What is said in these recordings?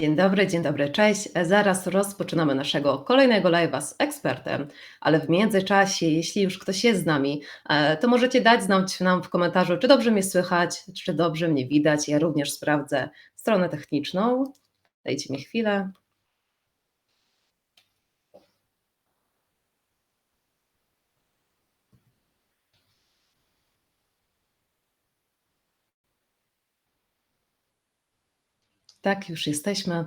Dzień dobry, dzień dobry, cześć. Zaraz rozpoczynamy naszego kolejnego live'a z ekspertem, ale w międzyczasie, jeśli już ktoś jest z nami, e, to możecie dać znać nam w komentarzu, czy dobrze mnie słychać, czy dobrze mnie widać. Ja również sprawdzę stronę techniczną. Dajcie mi chwilę. Tak, już jesteśmy.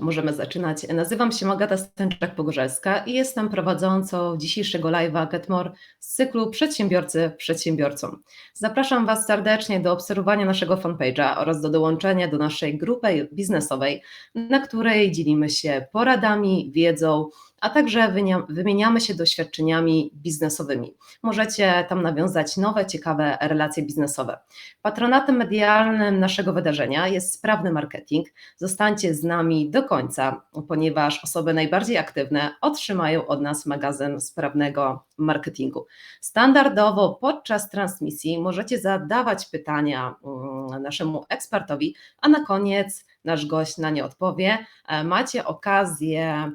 Możemy zaczynać. Nazywam się Magata Stęczak-Pogorzelska i jestem prowadzącą dzisiejszego live'a Getmore z cyklu Przedsiębiorcy przedsiębiorcom. Zapraszam Was serdecznie do obserwowania naszego fanpage'a oraz do dołączenia do naszej grupy biznesowej, na której dzielimy się poradami, wiedzą, a także wymieniamy się doświadczeniami biznesowymi. Możecie tam nawiązać nowe, ciekawe relacje biznesowe. Patronatem medialnym naszego wydarzenia jest sprawny marketing. Zostańcie z nami do końca, ponieważ osoby najbardziej aktywne otrzymają od nas magazyn sprawnego marketingu. Standardowo podczas transmisji możecie zadawać pytania mm, naszemu ekspertowi, a na koniec nasz gość na nie odpowie. E, macie okazję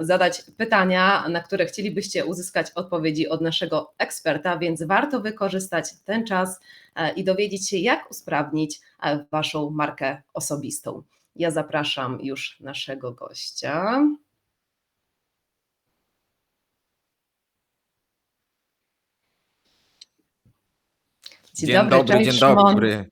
zadać pytania, na które chcielibyście uzyskać odpowiedzi od naszego eksperta, więc warto wykorzystać ten czas e, i dowiedzieć się, jak usprawnić e, Waszą markę osobistą. Ja zapraszam już naszego gościa. Dzień, dzień dobry, dobry dzień dobry.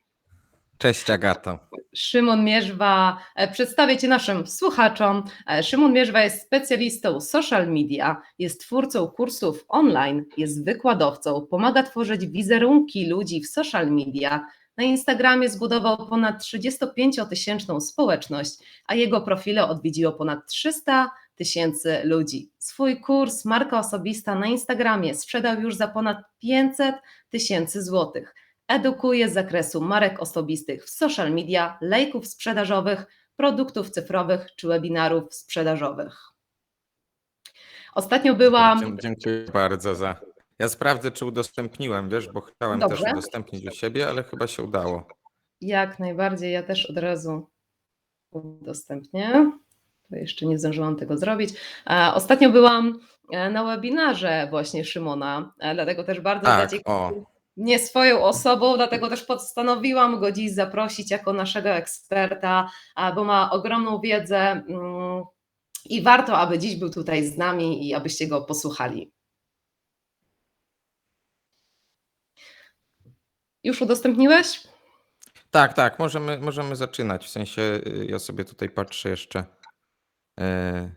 Cześć Agato. Szymon Mierzwa. E, przedstawię Cię naszym słuchaczom. E, Szymon Mierzwa jest specjalistą social media, jest twórcą kursów online, jest wykładowcą, pomaga tworzyć wizerunki ludzi w social media. Na Instagramie zbudował ponad 35-tysięczną społeczność, a jego profile odwiedziło ponad 300 tysięcy ludzi. Swój kurs Marka Osobista na Instagramie sprzedał już za ponad 500 tysięcy złotych edukuje z zakresu marek osobistych w social media, lejków sprzedażowych, produktów cyfrowych czy webinarów sprzedażowych. Ostatnio byłam. Dziękuję bardzo za. Ja sprawdzę, czy udostępniłem, wiesz, bo chciałem Dobrze. też udostępnić u siebie, ale chyba się udało. Jak najbardziej, ja też od razu udostępnię. To jeszcze nie zdążyłam tego zrobić. Ostatnio byłam e, na webinarze właśnie Szymona, e, dlatego też bardzo tak, nie swoją osobą, dlatego też postanowiłam go dziś zaprosić jako naszego eksperta, bo ma ogromną wiedzę mm, i warto, aby dziś był tutaj z nami i abyście go posłuchali. Już udostępniłeś? Tak, tak, możemy, możemy zaczynać. W sensie y, ja sobie tutaj patrzę jeszcze. E,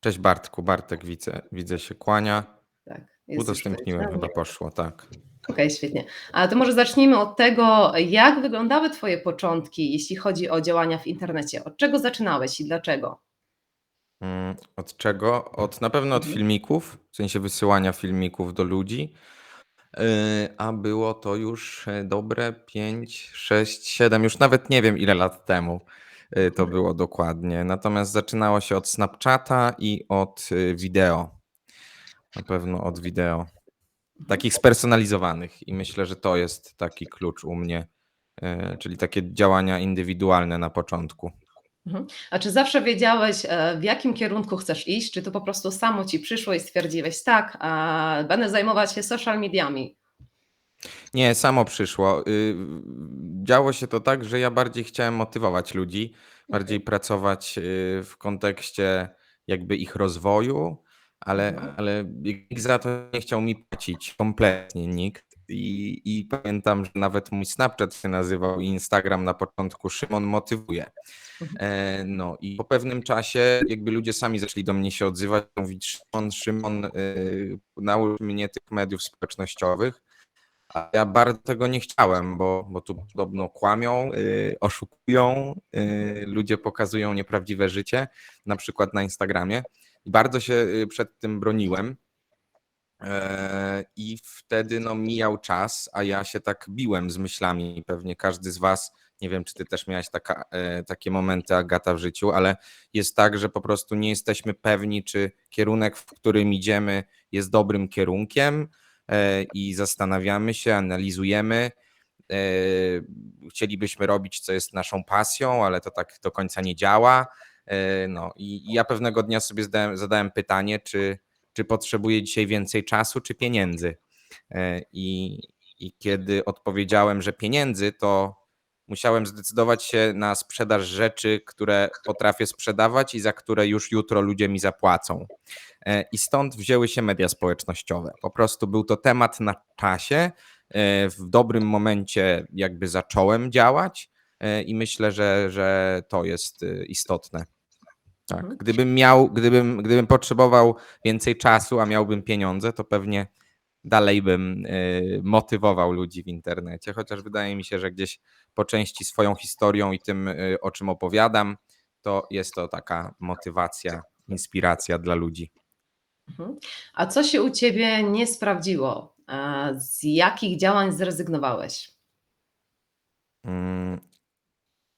cześć Bartku, Bartek widzę, widzę się kłania. Tak, Udostępniłem, chyba poszło, tak. Okej, świetnie. A to może zacznijmy od tego, jak wyglądały Twoje początki, jeśli chodzi o działania w internecie. Od czego zaczynałeś i dlaczego? Mm, od czego? Od na pewno od Mhm. filmików, w sensie wysyłania filmików do ludzi. Yy, a było to już e, dobre 5, 6, 7, już nawet nie wiem ile lat temu yy, to mhm. było dokładnie. Natomiast zaczynało się od Snapchata i od y, wideo. Na pewno od wideo takich spersonalizowanych i myślę, że to jest taki klucz u mnie, e, czyli takie działania indywidualne na początku. Mhm. A czy zawsze wiedziałeś, e, w jakim kierunku chcesz iść? Czy to po prostu samo ci przyszło i stwierdziłeś, tak, będę zajmować się social mediami? Nie, samo przyszło. Y, działo się to tak, że ja bardziej chciałem motywować ludzi, bardziej pracować y, w kontekście jakby ich rozwoju, ale, mhm. ale nikt za to nie chciał mi płacić, kompletnie nikt. I, I pamiętam, że nawet mój Snapchat się nazywał i Instagram na początku Szymon motywuje. Mhm. E, no i po pewnym czasie jakby ludzie sami zaczęli do mnie się odzywać, mówić Szymon, Szymon, y, naucz mnie tych mediów społecznościowych. A ja bardzo tego nie chciałem, bo, bo tu podobno kłamią, y, oszukują, y, ludzie pokazują nieprawdziwe życie, na przykład na Instagramie. I bardzo się y, przed tym broniłem. E, I wtedy no, mijał czas, a ja się tak biłem z myślami. Pewnie każdy z Was, nie wiem, czy Ty też miałeś taka, e, takie momenty, Agata, w życiu, ale jest tak, że po prostu nie jesteśmy pewni, czy kierunek, w którym idziemy, jest dobrym kierunkiem e, i zastanawiamy się, analizujemy. chcielibyśmy robić, co jest naszą pasją, ale to tak do końca nie działa. E, No i ja pewnego dnia sobie zadałem, zadałem pytanie, czy, czy potrzebuję dzisiaj więcej czasu, czy pieniędzy. E, I, I kiedy odpowiedziałem, że pieniędzy, to musiałem zdecydować się na sprzedaż rzeczy, które potrafię sprzedawać i za które już jutro ludzie mi zapłacą. E, I stąd wzięły się media społecznościowe. Po prostu był to temat na czasie. W dobrym momencie jakby zacząłem działać i myślę, że, że to jest istotne. Tak. Mhm. Gdybym miał, gdybym, gdybym potrzebował więcej czasu, a miałbym pieniądze, to pewnie dalej bym y, motywował ludzi w internecie, chociaż wydaje mi się, że gdzieś po części swoją historią i tym, y, o czym opowiadam, to jest to taka motywacja, inspiracja dla ludzi. Mhm. A co się u ciebie nie sprawdziło? Z jakich działań zrezygnowałeś? Mm,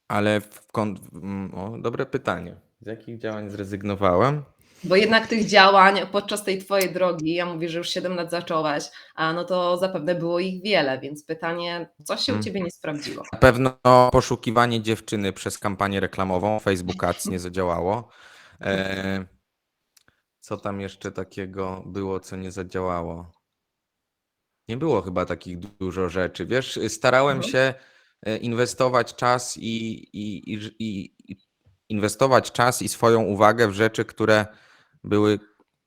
Ale w kon... mm, o, dobre pytanie. Z jakich działań zrezygnowałem? Bo jednak tych działań podczas tej twojej drogi, ja mówię, że już 7 lat zacząłeś, a no to zapewne było ich wiele, więc pytanie, co się u Mm. ciebie nie sprawdziło? Na pewno poszukiwanie dziewczyny przez kampanię reklamową Facebook Ads nie zadziałało. E, co tam jeszcze takiego było, co nie zadziałało? Nie było chyba takich du- dużo rzeczy. Wiesz, starałem Mhm. się e, inwestować czas i, i, i, i inwestować czas i swoją uwagę w rzeczy, które były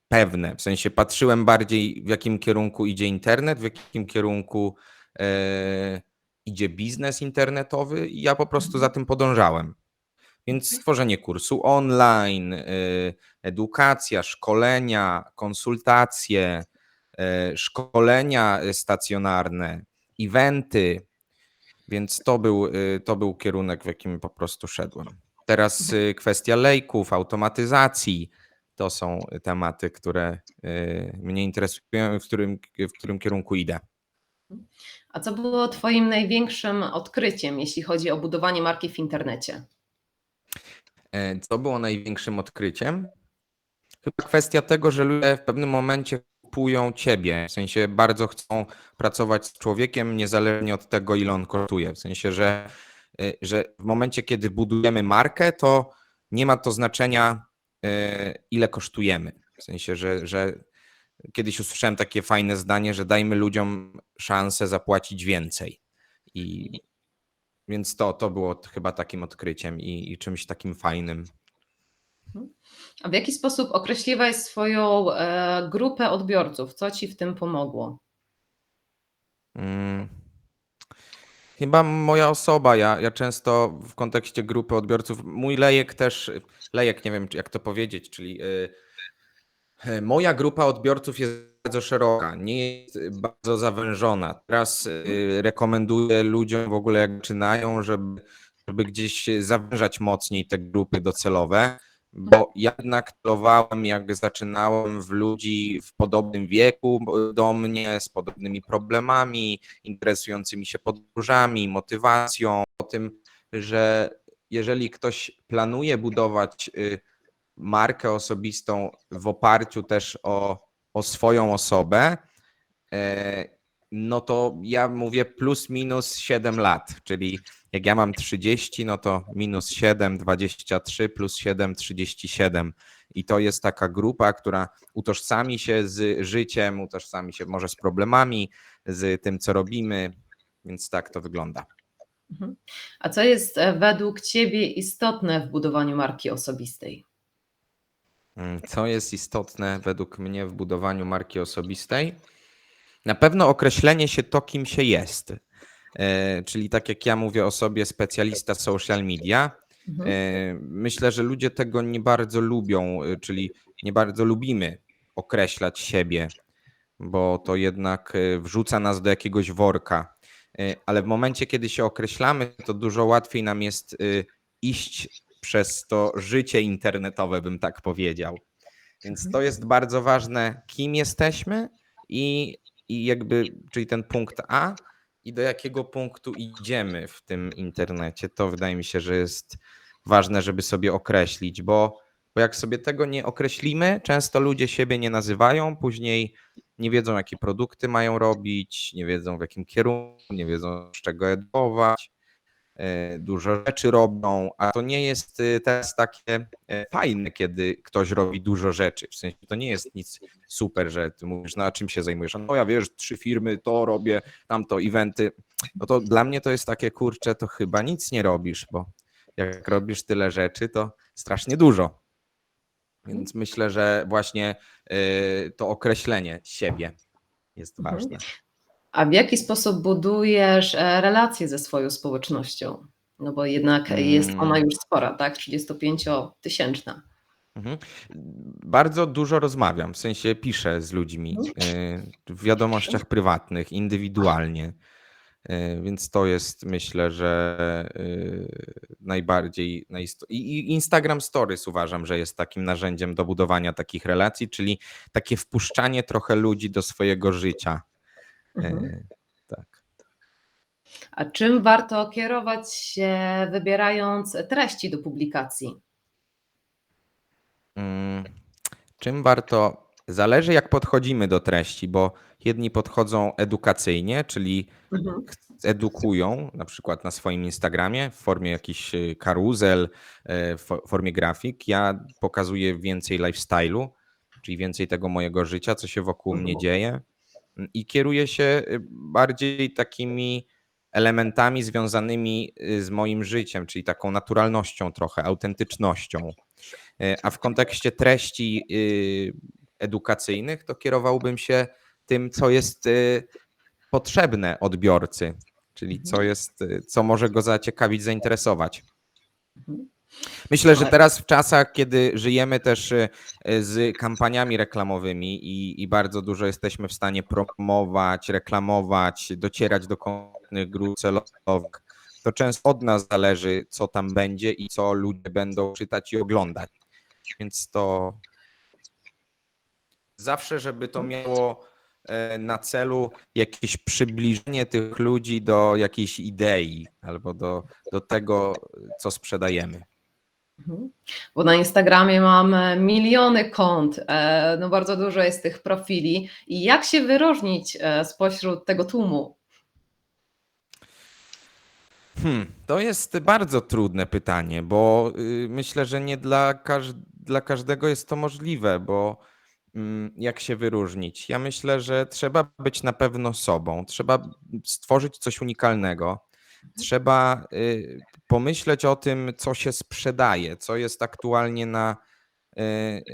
pewne. W sensie patrzyłem bardziej, w jakim kierunku idzie internet, w jakim kierunku e, idzie biznes internetowy, i ja po prostu za tym podążałem. Więc stworzenie kursu online, y, edukacja, szkolenia, konsultacje, y, szkolenia stacjonarne, eventy. Więc to był, to był kierunek, w jakim po prostu szedłem. Teraz y, kwestia lejków, automatyzacji. To są tematy, które y, mnie interesują i w którym, w którym kierunku idę. A co było twoim największym odkryciem, jeśli chodzi o budowanie marki w internecie? E, Co było największym odkryciem? Chyba kwestia tego, że ludzie w pewnym momencie kupują ciebie. W sensie bardzo chcą pracować z człowiekiem, niezależnie od tego, ile on kosztuje. W sensie, że, że w momencie, kiedy budujemy markę, to nie ma to znaczenia, y, ile kosztujemy. W sensie, że, że kiedyś usłyszałem takie fajne zdanie, że dajmy ludziom szansę zapłacić więcej. I więc to, to było chyba takim odkryciem i, i czymś takim fajnym. A w jaki sposób określiłeś swoją e, grupę odbiorców? Co ci w tym pomogło? Mm. Chyba moja osoba. Ja, ja często w kontekście grupy odbiorców, mój lejek też, lejek, nie wiem jak to powiedzieć, czyli y, y, moja grupa odbiorców jest bardzo szeroka, nie jest bardzo zawężona. Teraz y, rekomenduję ludziom w ogóle jak zaczynają, żeby, żeby gdzieś zawężać mocniej te grupy docelowe, bo ja jednak celowałem jak zaczynałem w ludzi w podobnym wieku do mnie, z podobnymi problemami, interesującymi się podróżami, motywacją, o tym, że jeżeli ktoś planuje budować y, markę osobistą w oparciu też o, o swoją osobę, e, no to ja mówię plus minus 7 lat, czyli jak ja mam 30, no to minus 7, 23, plus 7, 37. I to jest taka grupa, która utożsami się z życiem, utożsami się może z problemami, z tym, co robimy, więc tak to wygląda. Mhm. A co jest e, według ciebie istotne w budowaniu marki osobistej? Mm, Co jest istotne według mnie w budowaniu marki osobistej? Na pewno określenie się to, kim się jest. E, Czyli tak jak ja mówię o sobie, specjalista social media. Mhm. E, Myślę, że ludzie tego nie bardzo lubią, e, czyli nie bardzo lubimy określać siebie, bo to jednak wrzuca nas do jakiegoś worka. Ale w momencie, kiedy się określamy, to dużo łatwiej nam jest iść przez to życie internetowe, bym tak powiedział. Więc to jest bardzo ważne, kim jesteśmy i, i jakby, czyli ten punkt A i do jakiego punktu idziemy w tym internecie. To wydaje mi się, że jest ważne, żeby sobie określić, bo, bo jak sobie tego nie określimy, często ludzie siebie nie nazywają, później nie wiedzą, jakie produkty mają robić, nie wiedzą w jakim kierunku, nie wiedzą z czego edytować, e, dużo rzeczy robią, a to nie jest y, teraz takie e, fajne, kiedy ktoś robi dużo rzeczy. W sensie to nie jest nic super, że ty mówisz, no a czym się zajmujesz? No ja wiesz, trzy firmy, to robię, tamto, eventy. No to dla mnie to jest takie, kurcze, to chyba nic nie robisz, bo jak robisz tyle rzeczy, to strasznie dużo. Więc myślę, że właśnie to określenie siebie jest Mhm. ważne. A w jaki sposób budujesz e, relacje ze swoją społecznością? No bo jednak jest ona Mm. już spora, tak? 35-tysięczna. Mhm. Bardzo dużo rozmawiam, w sensie piszę z ludźmi y, w wiadomościach prywatnych, indywidualnie. Y, Więc to jest myślę, że najbardziej. i Instagram Stories uważam, że jest takim narzędziem do budowania takich relacji, czyli takie wpuszczanie trochę ludzi do swojego życia. Mhm. Y, Tak. A czym warto kierować się, wybierając treści do publikacji? Mm, Czym warto? Zależy, jak podchodzimy do treści, bo jedni podchodzą edukacyjnie, czyli Mhm. edukują, na przykład na swoim Instagramie w formie jakichś y, karuzel, e, w fo- formie grafik. Ja pokazuję więcej lifestyle'u, czyli więcej tego mojego życia, co się wokół mnie Mhm. dzieje. I kieruję się y, bardziej takimi elementami związanymi y, z moim życiem, czyli taką naturalnością trochę, autentycznością. E, A w kontekście treści y, edukacyjnych, to kierowałbym się tym, co jest y, potrzebne odbiorcy, czyli co jest, y, co może go zaciekawić, zainteresować. Myślę, że teraz w czasach, kiedy żyjemy też y, z kampaniami reklamowymi i, i bardzo dużo jesteśmy w stanie promować, reklamować, docierać do konkretnych grup celowych, to często od nas zależy, co tam będzie i co ludzie będą czytać i oglądać. Więc to zawsze, żeby to miało e, na celu jakieś przybliżenie tych ludzi do jakiejś idei albo do, do tego, co sprzedajemy. Mhm. Bo na Instagramie mam miliony kont, e, no bardzo dużo jest tych profili. I jak się wyróżnić e, spośród tego tłumu? Hmm, to jest bardzo trudne pytanie, bo y, myślę, że nie dla, każ- dla każdego jest to możliwe, bo mm, jak się wyróżnić? Ja myślę, że trzeba być na pewno sobą, trzeba stworzyć coś unikalnego, trzeba y, pomyśleć o tym, co się sprzedaje, co jest aktualnie na, y,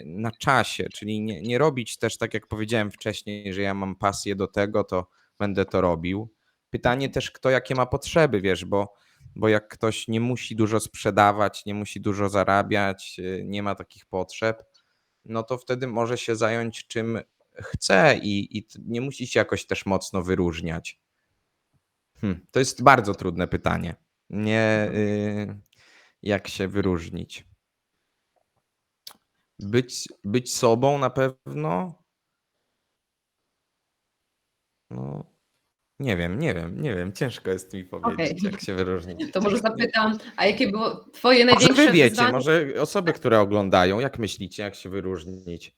na czasie, czyli nie, nie robić też tak, jak powiedziałem wcześniej, że ja mam pasję do tego, to będę to robił. Pytanie też, kto jakie ma potrzeby, wiesz, bo, bo jak ktoś nie musi dużo sprzedawać, nie musi dużo zarabiać, y, nie ma takich potrzeb, no to wtedy może się zająć czym chce i, i nie musi się jakoś też mocno wyróżniać. Hmm, to jest bardzo trudne pytanie. Nie, y, jak się wyróżnić. Być, być sobą na pewno. No, nie wiem, nie wiem, nie wiem. Ciężko jest mi powiedzieć, Okej. jak się wyróżnić. To może zapytam, a jakie było Twoje Może największe wy wiecie, wyzwanie? może osoby, które oglądają, jak myślicie, jak się wyróżnić?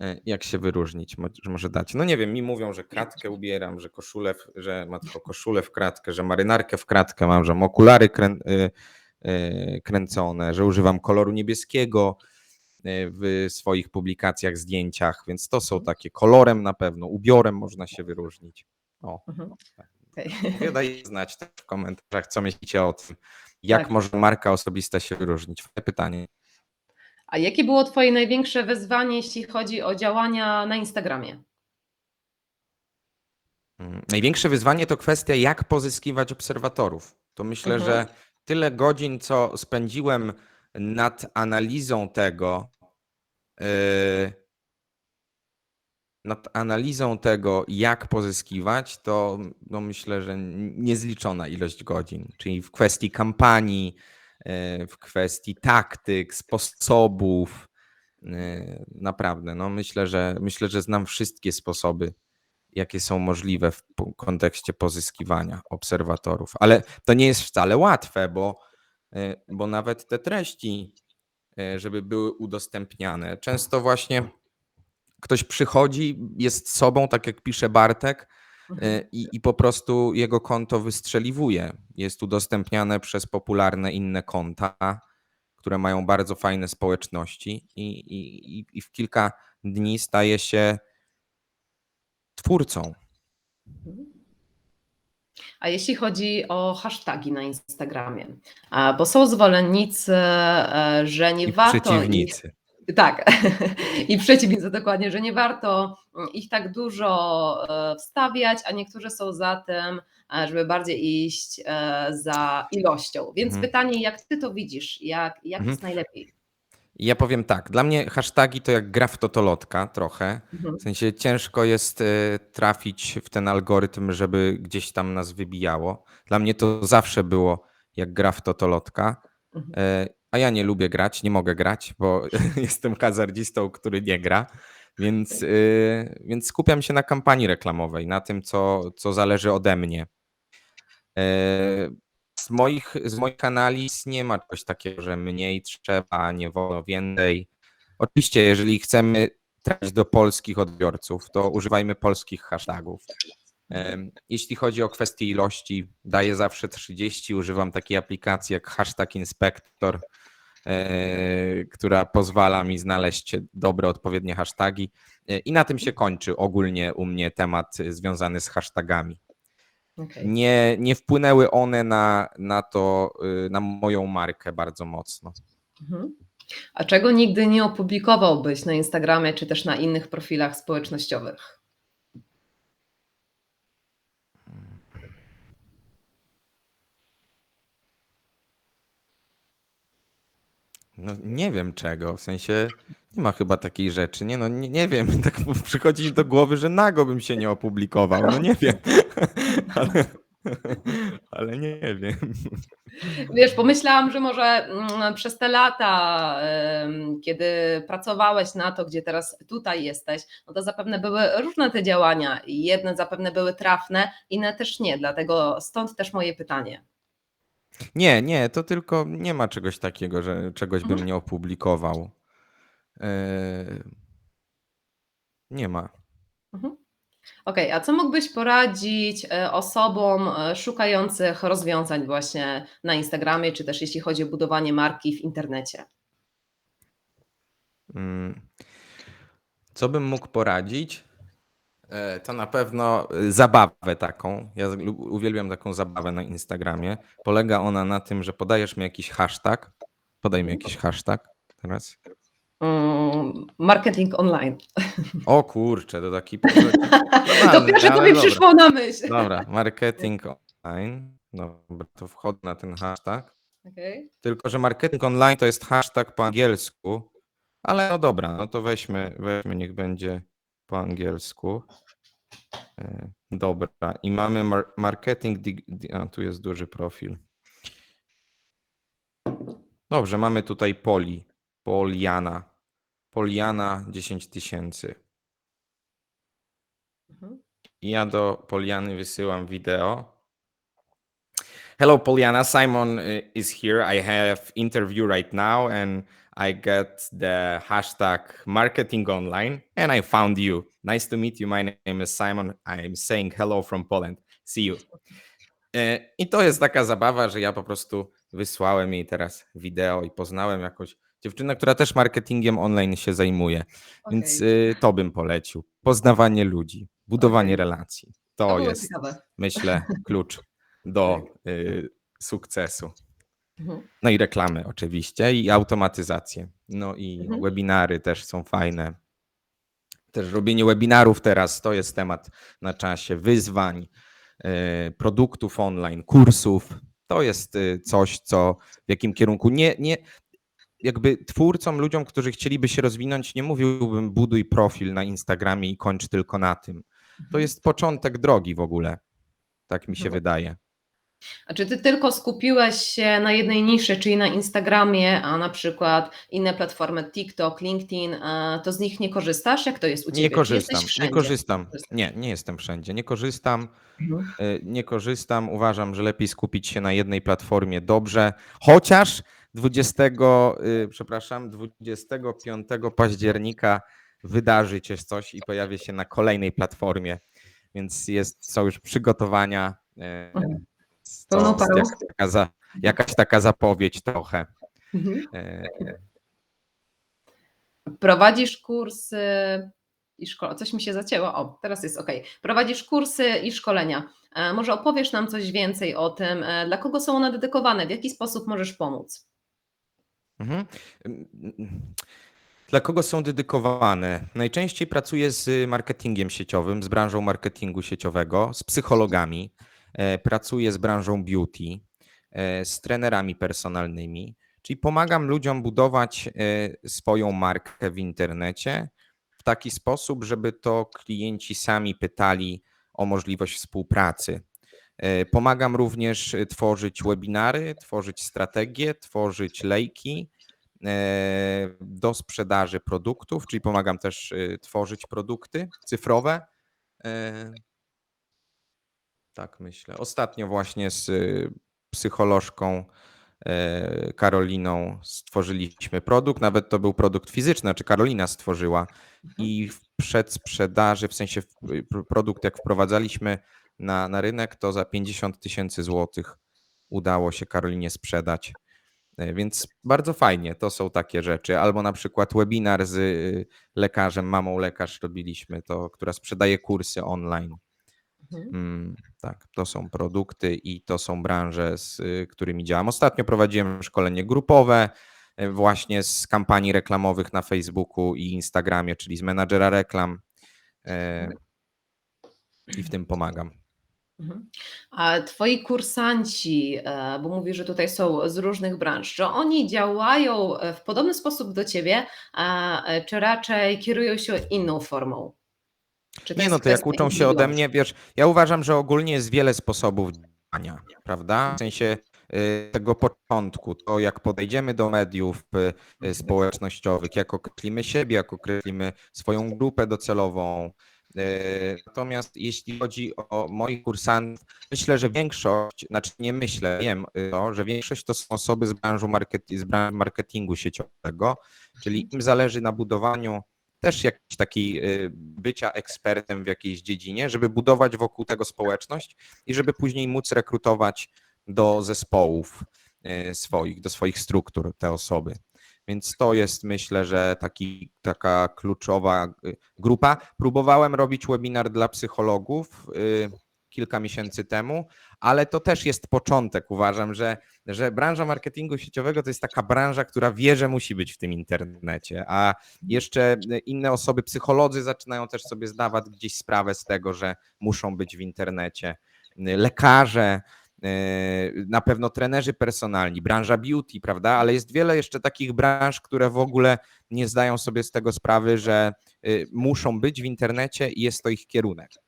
E, Jak się wyróżnić, Mo- że może dać? No nie wiem, mi mówią, że kratkę ubieram, że koszulę, w- że ma tylko koszulę w kratkę, że marynarkę w kratkę mam, że mam okulary krę, y, y, kręcone, że używam koloru niebieskiego w swoich publikacjach, zdjęciach, więc to są takie kolorem na pewno, ubiorem można się wyróżnić. O, Mhm. tak. Okej. Daj znać w komentarzach, co myślicie o tym. Jak Tak. może marka osobista się wyróżnić? Pytanie. A jakie było Twoje największe wyzwanie, jeśli chodzi o działania na Instagramie? Mm, Największe wyzwanie to kwestia, jak pozyskiwać obserwatorów. To myślę, Mhm. że tyle godzin, co spędziłem nad analizą tego, yy, nad analizą tego, jak pozyskiwać, to no myślę, że niezliczona ilość godzin, czyli w kwestii kampanii, w kwestii taktyk, sposobów. yy, Naprawdę, no myślę, że myślę, że znam wszystkie sposoby, jakie są możliwe w kontekście pozyskiwania obserwatorów. Ale to nie jest wcale łatwe, bo, y, bo nawet te treści, żeby były udostępniane, często właśnie ktoś przychodzi, jest sobą, tak jak pisze Bartek, i, i po prostu jego konto wystrzeliwuje. Jest udostępniane przez popularne inne konta, które mają bardzo fajne społeczności i, i, i- w kilka dni staje się twórcą. A jeśli chodzi o hashtagi na Instagramie, bo są zwolennicy, e, że nie I warto ich przeciwnicy. Tak, i przeciwnicy dokładnie, że nie warto mm, ich tak dużo e, wstawiać, a niektórzy są za tym, e, żeby bardziej iść e, za ilością. Więc Mhm. pytanie, jak ty to widzisz? Jak, jak Mhm. jest najlepiej? Ja powiem tak, dla mnie hasztagi to jak gra w totolotka trochę. Mhm. W sensie ciężko jest trafić w ten algorytm, żeby gdzieś tam nas wybijało. Dla mnie to zawsze było jak gra w totolotka. E, A ja nie lubię grać, nie mogę grać, bo jestem hazardzistą, który nie gra. Więc, e, więc skupiam się na kampanii reklamowej, na tym, co, co zależy ode mnie. E, Z moich, z moich analiz nie ma czegoś takiego, że mniej trzeba, nie wolno więcej. Oczywiście, jeżeli chcemy trafić do polskich odbiorców, to używajmy polskich hashtagów. Em, Jeśli chodzi o kwestię ilości, daję zawsze 30. Używam takiej aplikacji jak hashtag inspektor, e, która pozwala mi znaleźć dobre, odpowiednie hasztagi. E, I na tym się kończy ogólnie u mnie temat e, związany z hashtagami. Okej. Nie, nie wpłynęły one na, na to, y, na moją markę bardzo mocno. Mhm. A czego nigdy nie opublikowałbyś na Instagramie czy też na innych profilach społecznościowych? No, nie wiem czego, w sensie nie ma chyba takiej rzeczy. Nie, no, nie, nie wiem, tak przychodzi do głowy, że nago bym się nie opublikował. No nie wiem, ale, ale nie wiem. Wiesz, pomyślałam, że może mm, przez te lata, kiedy pracowałeś na to, gdzie teraz tutaj jesteś, no to zapewne były różne te działania i jedne zapewne były trafne, inne też nie, dlatego stąd też moje pytanie. Nie, nie, to tylko nie ma czegoś takiego, że czegoś bym Mhm. nie opublikował. Yy, Nie ma. Mhm. Okej, a co mógłbyś poradzić e, osobom e, szukających rozwiązań właśnie na Instagramie, czy też jeśli chodzi o budowanie marki w internecie? Mm. Co bym mógł poradzić? E, To na pewno e, zabawę taką. Ja uwielbiam taką zabawę na Instagramie. Polega ona na tym, że podajesz mi jakiś hashtag. Podaj mi jakiś hashtag teraz. Mm, Marketing online. O kurczę, to taki. to taki To pierwsze, ale mi dobra. przyszło na myśl. Dobra, marketing online. Dobra, to wchodzę na ten hashtag. Okej. Tylko, że marketing online to jest hashtag po angielsku. Ale no dobra, no to weźmy, weźmy, niech będzie po angielsku. E, Dobra, i mamy mar- marketing. A, tu jest duży profil. Dobrze, mamy tutaj Poli. Poliana. Poliana 10 tysięcy. Mhm. Ja do Poliany wysyłam wideo. Hello, Poliana. Simon uh, is here. I have interview right now, and I get the hashtag marketing online, and I found you. Nice to meet you. My name is Simon. I'm saying hello from Poland. See you. E, I to jest taka zabawa, że ja po prostu wysłałem jej teraz wideo i poznałem jakąś dziewczynę, która też marketingiem online się zajmuje. Więc Okej. y, to bym polecił. Poznawanie ludzi, budowanie Okej. relacji. To To jest, ciekawe. myślę, klucz do y, sukcesu. Mhm. No i reklamy oczywiście, i automatyzację. No i Mhm. webinary też są fajne. Też robienie webinarów teraz to jest temat na czasie, wyzwań, y, produktów online, kursów. To jest y, coś, co w jakim kierunku nie, nie jakby twórcom, ludziom, którzy chcieliby się rozwinąć, nie mówiłbym buduj profil na Instagramie i kończ tylko na tym. To Mhm. jest początek drogi w ogóle. Tak mi się Mhm. wydaje. A czy ty tylko skupiłeś się na jednej niszy, czyli na Instagramie, a na przykład inne platformy TikTok, LinkedIn, to z nich nie korzystasz? Jak to jest u ciebie? Nie korzystam, nie korzystam. Nie, nie jestem wszędzie. Nie korzystam. Mhm. y, Nie korzystam. Uważam, że lepiej skupić się na jednej platformie dobrze. Chociaż 20, y, przepraszam, 25 października wydarzy się coś i pojawię się na kolejnej platformie, więc jest, są już przygotowania. e, Mhm. To parą. jakaś taka, za, jakaś taka zapowiedź trochę. Mhm. E, Prowadzisz kursy i szkolenia. Coś mi się zacięło. O, teraz jest ok. Prowadzisz kursy i szkolenia. E, Może opowiesz nam coś więcej o tym, e, dla kogo są one dedykowane, w jaki sposób możesz pomóc? Mhm. Dla kogo są dedykowane? Najczęściej pracuję z marketingiem sieciowym, z branżą marketingu sieciowego, z psychologami, pracuję z branżą beauty, e, z trenerami personalnymi, czyli pomagam ludziom budować e, swoją markę w internecie w taki sposób, żeby to klienci sami pytali o możliwość współpracy. E, Pomagam również e, tworzyć webinary, tworzyć strategie, tworzyć lejki e, do sprzedaży produktów, czyli pomagam też e, tworzyć produkty cyfrowe. Tak myślę. Ostatnio właśnie z e, psycholożką e, Karoliną stworzyliśmy produkt, nawet to był produkt fizyczny, znaczy Karolina stworzyła i w przedsprzedaży, w sensie pr- produkt jak wprowadzaliśmy na, na rynek, to za 50 tysięcy złotych udało się Karolinie sprzedać. E, Więc bardzo fajnie, to są takie rzeczy. Albo na przykład webinar z y, lekarzem, mamą lekarz robiliśmy, to, która sprzedaje kursy online. Mhm. Mm, tak, to są produkty i to są branże, z y, którymi działam. Ostatnio prowadziłem szkolenie grupowe y, właśnie z kampanii reklamowych na Facebooku i Instagramie, czyli z menadżera reklam e, i w tym pomagam. Mhm. A twoi kursanci, e, bo mówisz, że tutaj są z różnych branż, czy oni działają e, w podobny sposób do ciebie, a, e, czy raczej kierują się inną formą? Nie no, to jak uczą się ode mnie, wiesz, ja uważam, że ogólnie jest wiele sposobów działania, prawda? W sensie y, tego początku, to jak podejdziemy do mediów y, y, społecznościowych, jak określimy siebie, jak określimy swoją grupę docelową. Natomiast jeśli chodzi o moich kursantów, myślę, że większość, znaczy nie myślę, wiem to, że większość to są osoby z, market, z branży marketingu sieciowego, czyli im zależy na budowaniu też jakiś taki y, bycia ekspertem w jakiejś dziedzinie, żeby budować wokół tego społeczność i żeby później móc rekrutować do zespołów y, swoich, do swoich struktur te osoby. Więc to jest myślę, że taki, taka kluczowa y, grupa. Próbowałem robić webinar dla psychologów kilka miesięcy temu, ale to też jest początek. Uważam, że, że branża marketingu sieciowego to jest taka branża, która wie, że musi być w tym internecie, a jeszcze inne osoby, psycholodzy zaczynają też sobie zdawać gdzieś sprawę z tego, że muszą być w internecie. Lekarze, yy, na pewno trenerzy personalni, branża beauty, prawda? Ale jest wiele jeszcze takich branż, które w ogóle nie zdają sobie z tego sprawy, że yy, muszą być w internecie i jest to ich kierunek.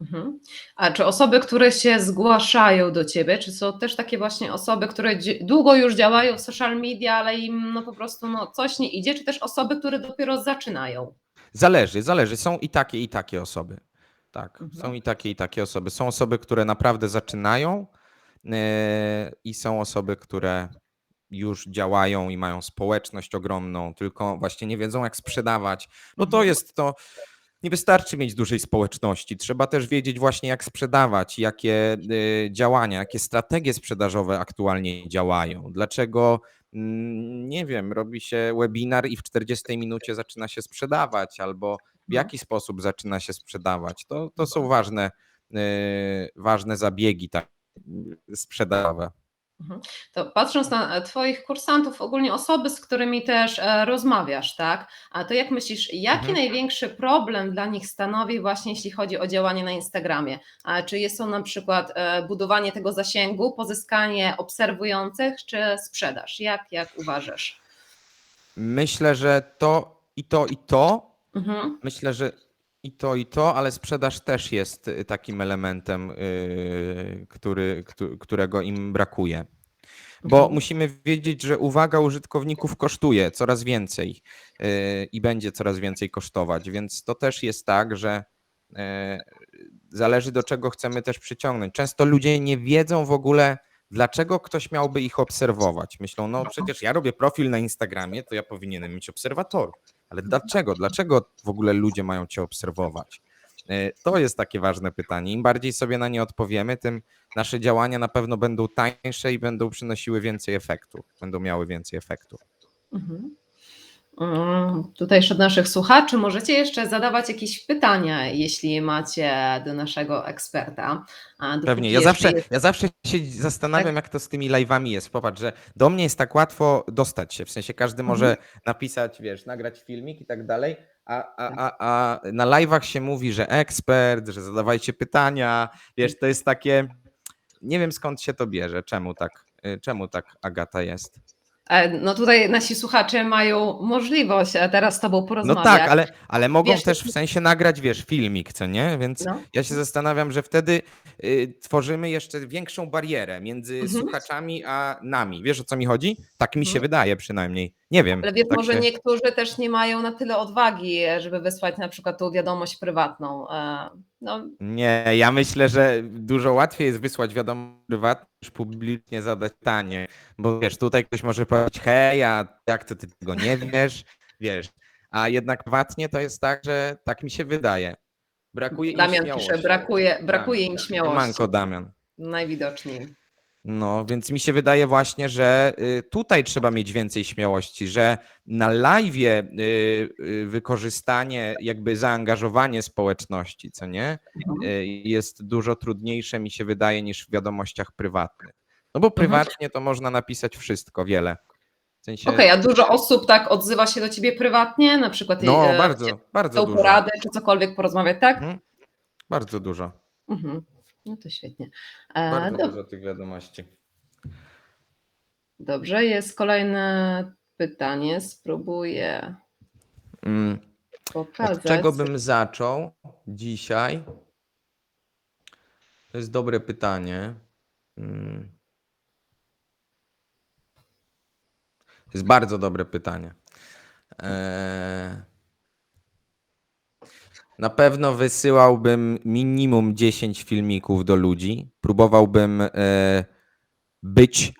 Mhm. A czy osoby, które się zgłaszają do ciebie, czy są też takie właśnie osoby, które długo już działają w social media, ale im no po prostu no, coś nie idzie, czy też osoby, które dopiero zaczynają? Zależy, zależy. Są i takie, i takie osoby. Tak, Mhm. są i takie, i takie osoby. Są osoby, które naprawdę zaczynają yy, i są osoby, które już działają i mają społeczność ogromną, tylko właśnie nie wiedzą, jak sprzedawać. No to Mhm. jest to. Nie wystarczy mieć dużej społeczności. Trzeba też wiedzieć właśnie, jak sprzedawać, jakie y, działania, jakie strategie sprzedażowe aktualnie działają. Dlaczego, mm, nie wiem, robi się webinar i w 40 minucie zaczyna się sprzedawać, albo w Mhm. jaki sposób zaczyna się sprzedawać. To, to są ważne, y, ważne zabiegi tak, sprzedażowe. Mhm. To patrząc na e, Twoich kursantów, ogólnie osoby, z którymi też e, rozmawiasz, tak? A to jak myślisz, jaki Mhm. największy problem dla nich stanowi właśnie jeśli chodzi o działanie na Instagramie? A czy jest to na przykład e, budowanie tego zasięgu, pozyskanie obserwujących, czy sprzedaż? Jak, jak uważasz? Myślę, że to i to, i to Mhm. Myślę, że i to, i to, ale sprzedaż też jest y, takim elementem, y, który, któ- którego im brakuje. Bo Mhm. musimy wiedzieć, że uwaga użytkowników kosztuje coraz więcej y, i będzie coraz więcej kosztować, więc to też jest tak, że zależy do czego chcemy też przyciągnąć. Często ludzie nie wiedzą w ogóle, dlaczego ktoś miałby ich obserwować. Myślą, no przecież ja robię profil na Instagramie, to ja powinienem mieć obserwatorów. Ale dlaczego? Dlaczego w ogóle ludzie mają cię obserwować? E, To jest takie ważne pytanie. Im bardziej sobie na nie odpowiemy, tym nasze działania na pewno będą tańsze i będą przynosiły więcej efektu. Będą miały więcej efektu. Mhm. Mm, Tutaj wśród naszych słuchaczy możecie jeszcze zadawać jakieś pytania, jeśli macie do naszego eksperta. Dopóki Pewnie. Ja zawsze, jest- ja zawsze się zastanawiam, jak to z tymi live'ami jest. Popatrz, że do mnie jest tak łatwo dostać się. W sensie każdy może napisać, wiesz, nagrać filmik i tak dalej. A, a, a, a na live'ach się mówi, że ekspert, że zadawajcie pytania. Wiesz, to jest takie. Nie wiem skąd się to bierze. Czemu tak? y, Czemu tak Agata jest? E, No tutaj nasi słuchacze mają możliwość e, teraz z Tobą No porozmawiać. tak, ale, ale mogą Wiesz, też w sensie nagrać, wiesz, filmik, co nie? Więc No. ja się zastanawiam, że wtedy y, tworzymy jeszcze większą barierę między Mhm. słuchaczami a nami. Wiesz o co mi chodzi? Tak mi się Mhm. wydaje przynajmniej. Nie wiem. Ale wiesz, tak może się... niektórzy też nie mają na tyle odwagi, żeby wysłać na przykład tą wiadomość prywatną. E, No, Nie, ja myślę, że dużo łatwiej jest wysłać wiadomość prywatną, niż publicznie zadać pytanie. Bo wiesz, tutaj ktoś może powiedzieć, hej, a jak to ty tego nie wiesz? Wiesz. A jednak prywatnie to jest tak, że tak mi się wydaje. Brakuje im Damian śmiałości. pisze, brakuje, brakuje im Damian, śmiałości. Manko Damian. Najwidoczniej. No, więc mi się wydaje właśnie, że y, tutaj trzeba mieć więcej śmiałości, że na live'ie y, y, wykorzystanie, jakby zaangażowanie społeczności, co nie, Mhm. jest dużo trudniejsze, mi się wydaje, niż w wiadomościach prywatnych. No bo prywatnie to można napisać wszystko, wiele. W sensie, Okej, a dużo osób tak odzywa się do ciebie prywatnie, na przykład no e, bardzo, bardzo tą dużo. poradę czy cokolwiek porozmawiać, tak? Mhm. Bardzo dużo. Mhm. No to świetnie. E, Bardzo dob- dużo tych wiadomości. Dobrze, jest kolejne pytanie. Spróbuję Mm. pokazać. Od czego bym zaczął dzisiaj? To jest dobre pytanie. Mm. To jest bardzo dobre pytanie. Eee, Na pewno wysyłałbym minimum 10 filmików do ludzi. Próbowałbym e, być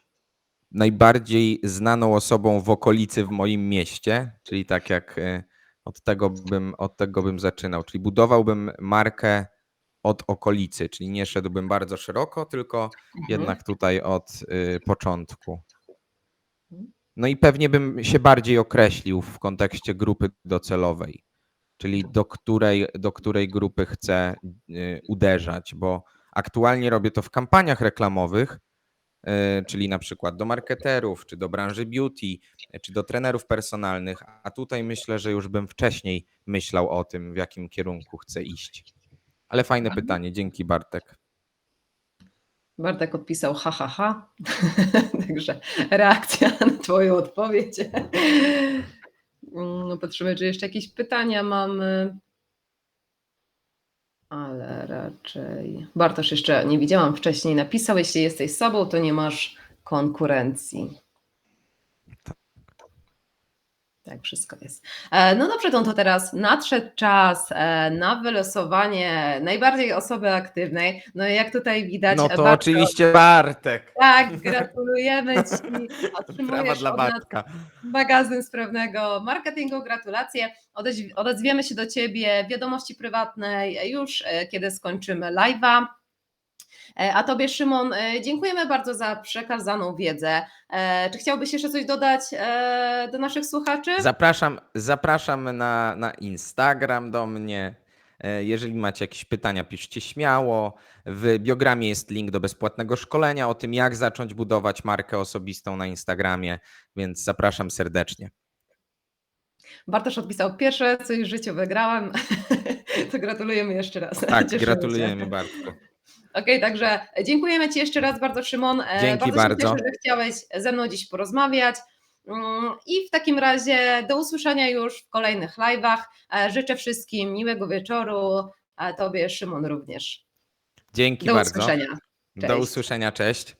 najbardziej znaną osobą w okolicy w moim mieście, czyli tak jak e, od tego bym, od tego bym zaczynał, czyli budowałbym markę od okolicy, czyli nie szedłbym bardzo szeroko, tylko Mhm. jednak tutaj od y, początku. No i pewnie bym się bardziej określił w kontekście grupy docelowej, czyli do której, do której grupy chcę y, uderzać, bo aktualnie robię to w kampaniach reklamowych, y, czyli na przykład do marketerów, czy do branży beauty, czy do trenerów personalnych, a tutaj myślę, że już bym wcześniej myślał o tym, w jakim kierunku chcę iść. Ale fajne pytanie, dzięki Bartek. Bartek odpisał ha, ha, ha. Także reakcja na Twoją odpowiedź. Mm, No, patrzymy, czy jeszcze jakieś pytania mamy. Ale raczej. Bartosz jeszcze nie widziałam wcześniej. Napisał, jeśli jesteś sobą, to nie masz konkurencji. Tak, wszystko jest. E, No dobrze, to teraz nadszedł czas e, na wylosowanie najbardziej osoby aktywnej. No i jak tutaj widać, No to Bartosz, oczywiście Bartek. tak, gratulujemy Ci. Brawa Otrzymujesz dla od nas Bartka. magazyn sprawnego marketingu. Gratulacje. Odezwiemy się do Ciebie w wiadomości prywatnej już, e, kiedy skończymy live'a. E, A Tobie, Szymon, e, dziękujemy bardzo za przekazaną wiedzę. E, Czy chciałbyś jeszcze coś dodać do naszych słuchaczy? Zapraszam, zapraszam na, na Instagram do mnie. Jeżeli macie jakieś pytania, piszcie śmiało. W biogramie jest link do bezpłatnego szkolenia o tym, jak zacząć budować markę osobistą na Instagramie, więc zapraszam serdecznie. Bartosz odpisał, pierwsze coś w życiu wygrałem. To gratulujemy jeszcze raz. Tak, Cieszymy gratulujemy Bartku. Okej, także dziękujemy Ci jeszcze raz bardzo, Szymon. E, Dzięki bardzo. bardzo. Cieszę, że chciałeś ze mną dziś porozmawiać. Mm, I w takim razie do usłyszenia już w kolejnych live'ach. E, Życzę wszystkim miłego wieczoru, a Tobie, Szymon, również. Dzięki Do bardzo. usłyszenia. Do Cześć. usłyszenia, cześć.